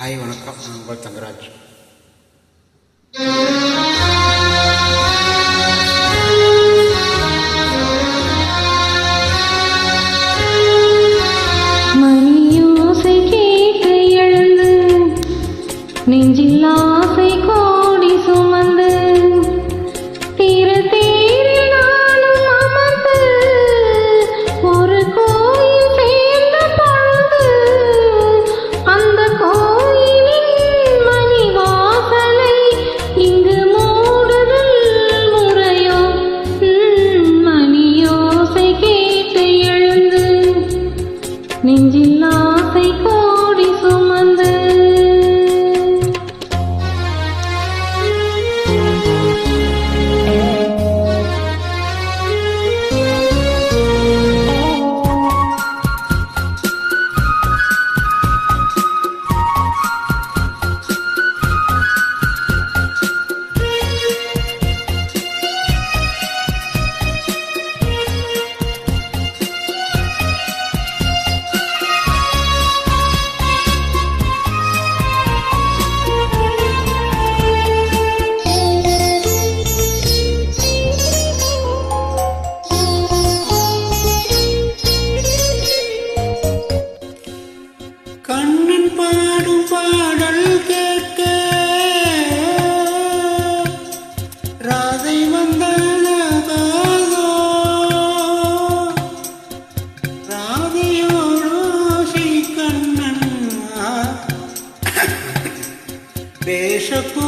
Hi வணக்கம். நான் உங்கள் தங்கராஜ். நெஞ்சில்லா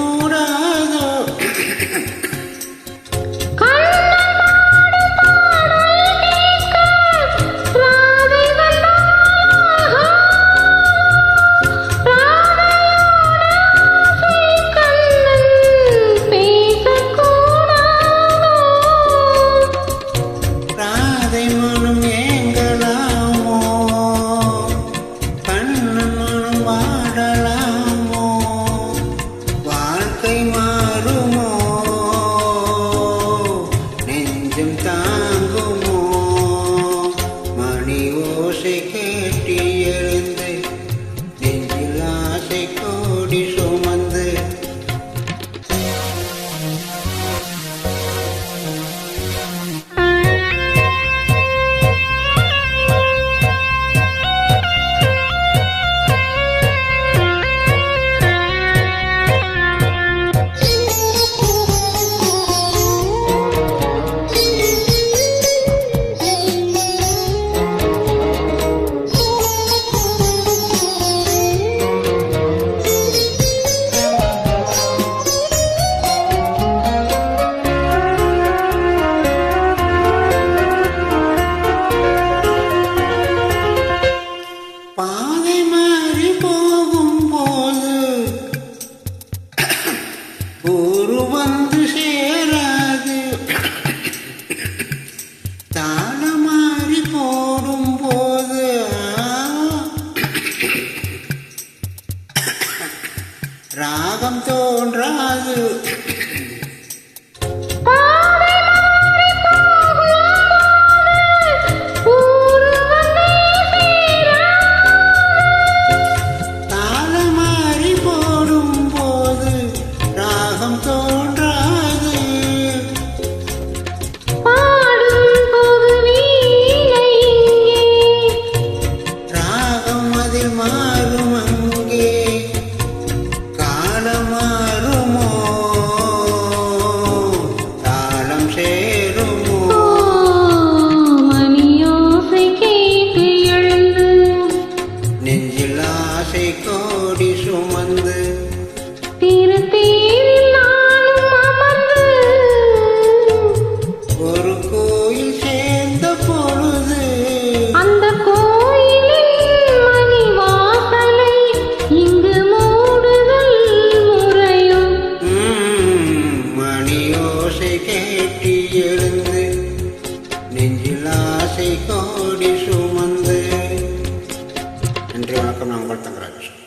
মোরা ஊரு வந்து சேராது. தாளமாறி போடும் போது ராகம் தோன்றாது. ஆசை கோடி சுமந்து ஒரு கோயில் சேர்ந்த பொழுது அந்த கோயிலில் வாசலை இங்கு மூடுதல் முறையும். நெஞ்சில் ஆசை கோடி சுமந்து. André Macanang Baltangraj.